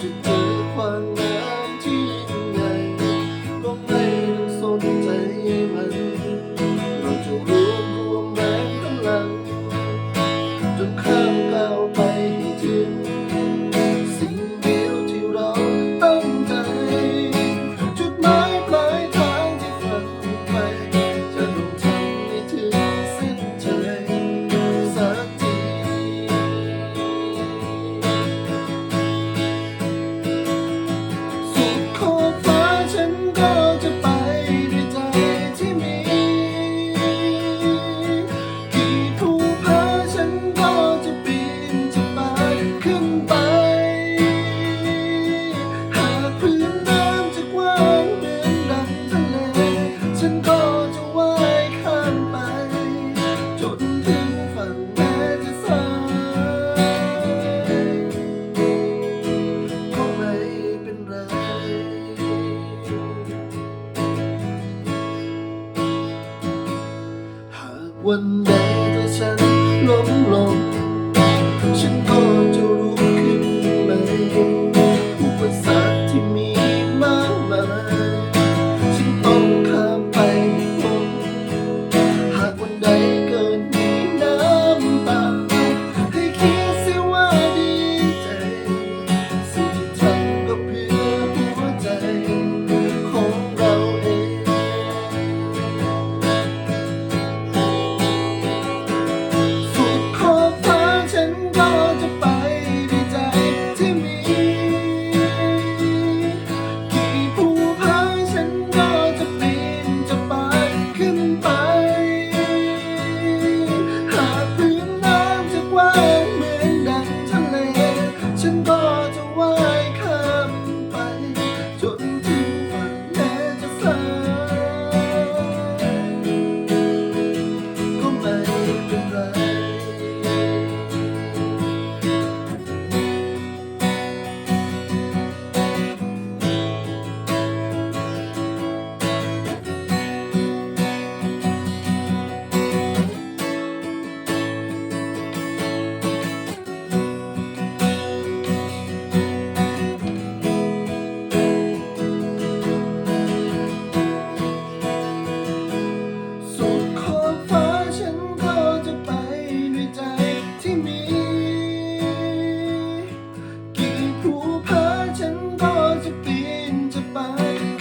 ถึงอ วันใดถ้าฉันล้มลง ฉันก็จะรู้ขึ้นไหมอุปสรรคที่มีมากมาย ฉันต้องข้ามไปให้พ้หากวันใด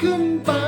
come by.